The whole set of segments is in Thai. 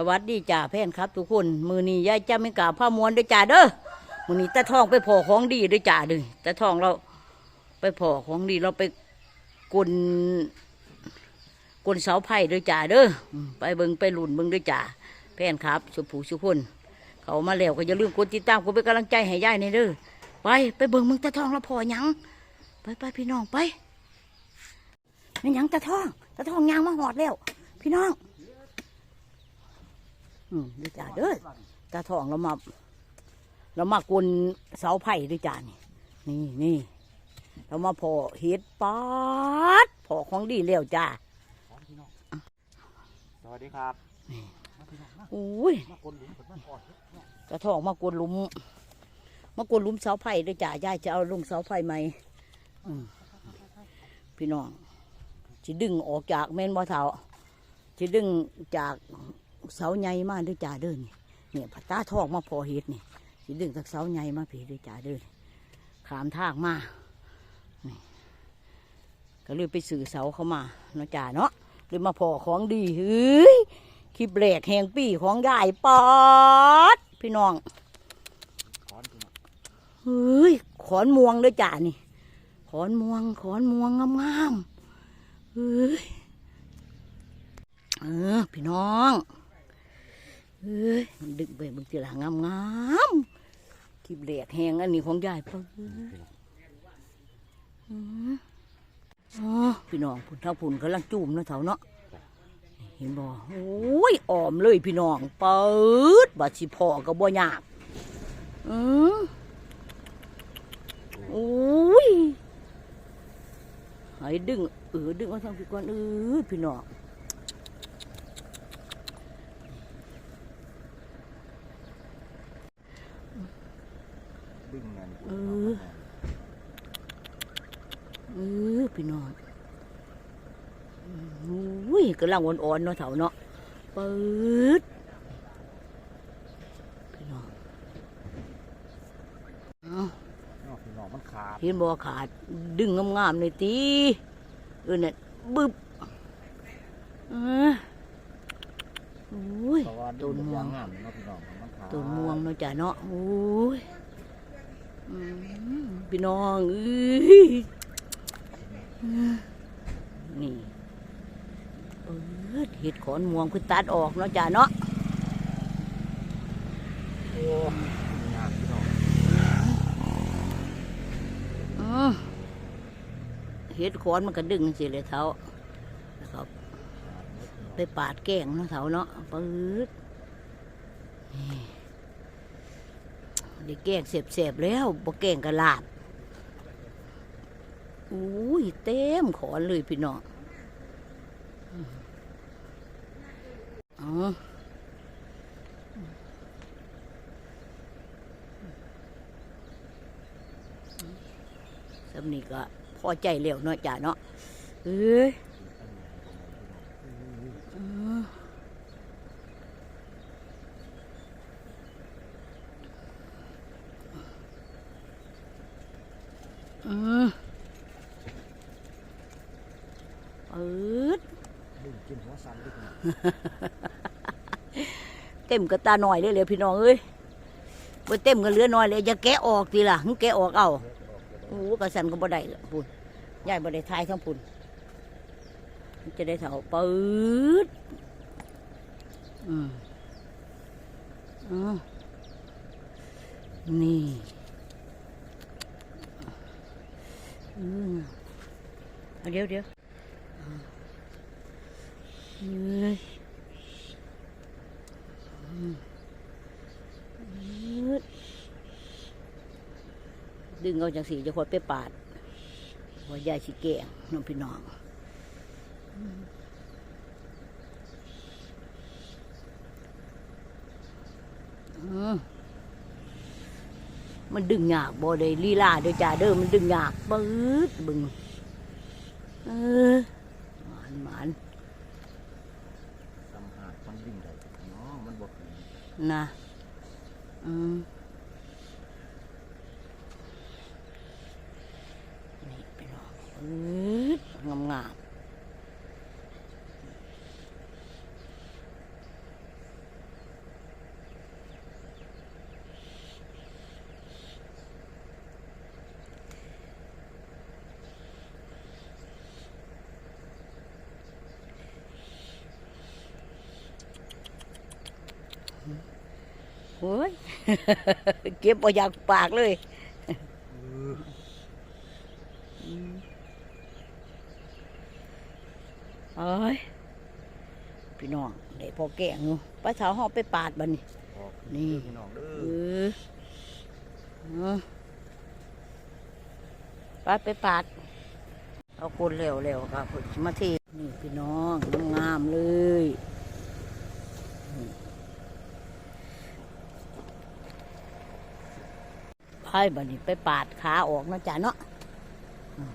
สวัสดีจ่าแพนครับทุกคน มือนี้ยายจะไม่กล่าวผ้ามวนด้วยจ่าเด้อมือนี้ตาทองไปพอของดีด้วยจ่าเด้อตาทองเราไปพอของดีเราไปกลนกลนเสาไผ่ด้วยจ่าเด้อไปเบิงไปหลุนเบิงด้วยจ่าแพนครับสุผูสุคน เขามาแล้วก็อย่าลืมกดติดตามกดเป็นกำลังใจให้ยายในเด้อไปไปเบิงมึงตาทองเราพอยังไปไปพี่น้องไปไม่นยังตาทองตาทองยางมาหอดแล้ว พี่น้อง อืมด้วยจ้าเด้อตาทองเรามาเรามากวนเสาไผ่ด้วยจ้านี่นี่นี่เรามาพอเห็ดปาดพอของดีแล้วจ้าสวัสดีครับอุ้ยมาคนหลุมผลมันอ่อนตาทองมากวนหลุมมากวนหลุมเสาไผ่ด้วยจ้ายายจะเอาลงเสาไผ่ไหมอืมพี่น้องจะดึงออกจากแม่นบ่เท้าจะดึงจาก เสาใหญ่มาด้วยจ้าเด้อนี่เนี่ยพตาทองมาพอเห็ดนี่จะดึงจากเสาใหญ่มาผีด้วยจ้าเด้อขามทางมาก็เลยไปสื่อเสาเข้ามาเนาะจ้าเนาะเลยมาพอของดีเฮ้ยคลิปแรกแหงปี่ของยายปอดพี่น้องเฮ้ยขอนม่วงด้วยจ้านี่ขอนม่วงขอนม่วงงามๆเฮ้ยเออพี่น้อง เฮ้ยมันดึกไปบางทีหลังงามงามๆที่เบลกแหงอันนี้ของยายปะอืมอ๋อพี่น้องพุ่นเท่าพุ่นกำลังจุ่มเนาะเท่าเนาะเห็นบ่โอ้ยออมเลยพี่น้องเปิดบัดสิพอก็บ่ยากอืมโอ้ยให้ดึงเออดึงมาทางพี่ก่อนเออพี่น้องดึงเงิน เออเออพี่น้องโอ้ยกำ ลังอ่อนๆเนาะเถาเนาะเปิดพี่น้องเอานอกพี่น้องมันขาดเห็นบ่ขาดดึงงามๆเลยตีเออเนี่ยบึบเออโอ้ยเพราะว่าต้นม่วงงามเนาะพี่น้องมันขาดต้นม่วงเนาะจ้ะเนาะโอ้ยอืมพี่น้องเอ้ยนี่เออ เห็ดขอนม่วงคือตัดออกเนาะจ้ะเนาะโอ้งามพี่น้องอืมเห็ดขอนมันก็ดึงสิเลยเท้านะครับ ไปปาดแกงเนาะเท้าเนาะปื๊ดนี่ได้แกงเสียบๆแล้วบ่แกงกระลาบอุ้ยเต็มขอนเลยพี่น้องอืมอ๋อ สำนีก็พอใจเร็วเนาะจ้าเนาะเอ้ยอืมอืมปืดดึงกินหัวสั่นด้วยพี่น้อง เต็มกระตาหน่อยเลยเลยพี่น้องเอ้ยบ่เต็มก็เหลือน้อยเลยอย่าแกะออกทีล่ะหึแกะออกเอาโอ้โหกระสันก็บ่ได้ละพุ่นยายบ่ได้ทายทั้งพุ่นจะได้เท่าปืดอืมอ๋อนี่อืมเดี๋ยวเดี๋ยวเอ้ย ดึงเอาจากสีจะคอยไปปาดว่ายายสิแกงน้องพี่น้องอืมมันดึงยากบ่ได้ลีลาเด้อจ้าเด้อมันดึงยากปื๊ดบึงเออหมานหมานตำหาดมันดึงได้เนาะมันบวกนะอืม งามงามโอ้ยเก็บเออยากปากเลย เอ้ยพี่น้องเดี๋ยวพอแกงอยู่ป้าสาวหอบไปปาดบัดนี่นี่พี่น้องเด้เอออเอาปาไปปาด เอาคนเร็วๆครับมาทีนี่พี่น้องงามๆเลยไปบัดนี้ไปปาดขาออกนะจ๊ะเนาะอืม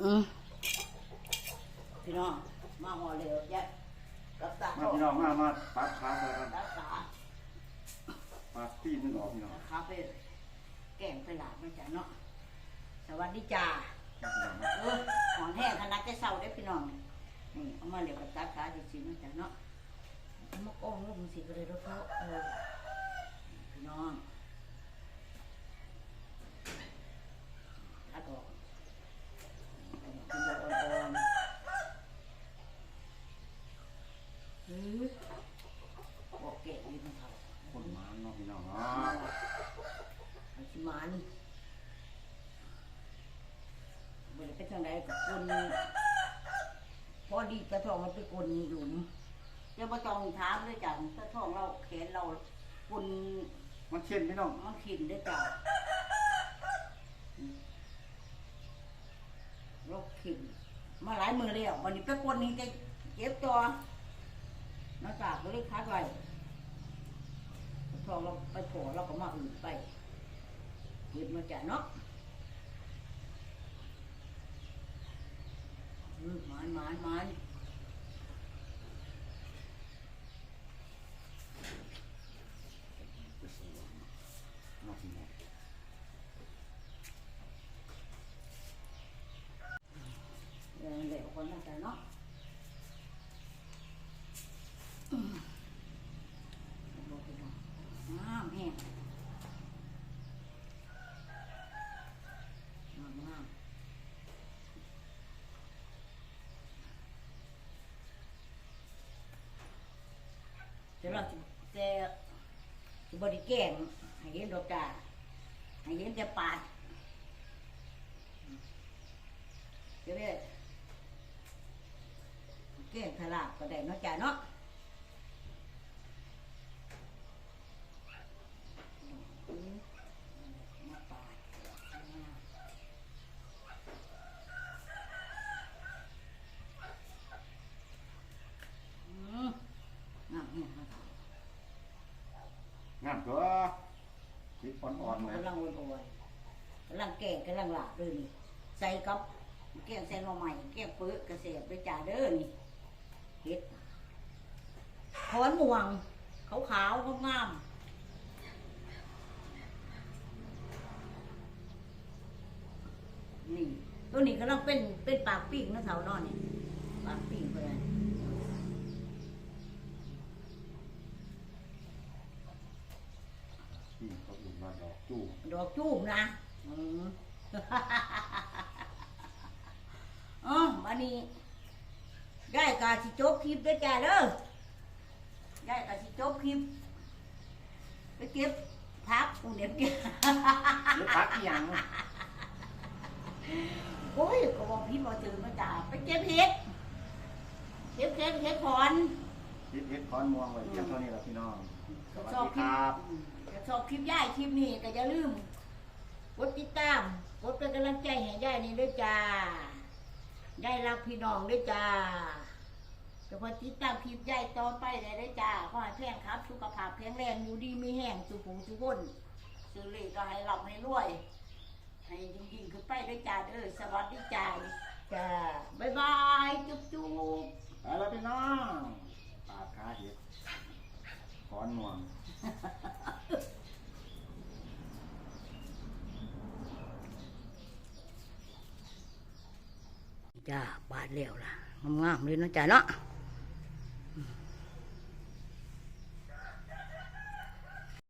อืม พี่น้องมาหัวเร็วแยะรักษามาพี่น้องมามาปัดขาใส่กันรักษาปัดตีนนึงออกพี่น้องคาเฟ่แก่งไปหลาดนะจ๊ะเนาะสวัสดีจ้ามาพี่น้องมาเออหอนแห้งขนาดจะเศร้าได้อพี่น้องนี่เอามาเดี๋ยวกับตัดขาจริงๆนะจ๊ะเนาะเอามาก้องลูกมึงสิก็เลยรถเขาเออพี่น้องตัดออกคุณบอกอ่อนๆหือบอกเก่งดีมันเท่า คนมาเนาะพี่น้องเนาะ ไอ้ชิมันบริเป็นทางใดกับคนพอดี กระทองมันเป็นคนหลุมเจ้าประจองถามด้วยจังกระทองเราแขนเราคนมันเช่นพี่น้องมันขินด้วยจ้ะเราขินมาหลายมือแล้ววันนี้เป็นคนนี้จะเจ็บตัวหน้าตากก็เลยคัดไว้กระทองเราไปโผล่เราก็มาอื่นไปหยิบมาจ่ายเนาะอืมหมานหมานหมาน เนาะพี่น้อง เออเหลวคนมาจ่ายเนาะอืมบอกไปเนาะงามแห้งงามงาม เดี๋ยวเราจะจะจะบริแกล้งให้เห็นดอกจาให้เห็นแต่ปาดเดี๋ยวนี้เก่งขลาบก็ได้เนาะจ้ะเนาะมาปาดอืมงามเนี่ยครับ งามตัว คิดอ่อนๆเลยกำลังวนโอยกำลังแก่งกำลังหลาบเลยนี่ใส่กับแกงใส่หน่อใหม่แกงเปื้อกระเสียบไปจ่าเด้อนี่เฮ็ดถอนม่วงขาวขาวงามนี่ตัวนี้กำลังเป็นเป็นปากปิ้งนะสาวนอนนี่ปากปิ้งเพื่อน ที่เขาอยู่มาดอกจู้ ดอกจูบนะอืมอ๋อวันนี้ยายกาสิจบคลิปด้วยจ้าเด้อยายกาสิจบคลิปไปเก็บพักกูเดี๋ยวเก็บ หรือพักอีหยังโอ้ยก็บอกพี่บอกตื่นมาจ้าไปเก็บเห็ดเก็บเห็ดเห็ดขอนคิดเฮ็ดคอนม่วงไว้เพียงเท่านี้แหละพี่น้อง สวัสชอบดีคคลิรับปจะ ชอบคลิปย่ายคลิปนี้ก็อย่าลืมกดติดตามกดเป็นกำลังใจให้ย่ายนี่ด้วยจ้าย่ายรักพี่น้องด้วยจ้าจะคอยติดตามคลิปย่ายต่อไปได้ด้วยจ้าขอให้แข็งครับ สุขภาพแข็งแรงอยู่ดีมีแห้งสุขุมสุขคนซื้อเลขก็ให้หลับให้รวย ให้ยิ่งยิ่งๆขึ้นไปด้วยจ้าเด้อสวัสดีจ้าจ้าบ๊ายบายจุ๊บจุ๊บไปแล้วพี่น้องปาดขาเห็ดคอนม่วง จ้าบานเลี้ยวล่ะงามๆเลยนะจ้าเนาะ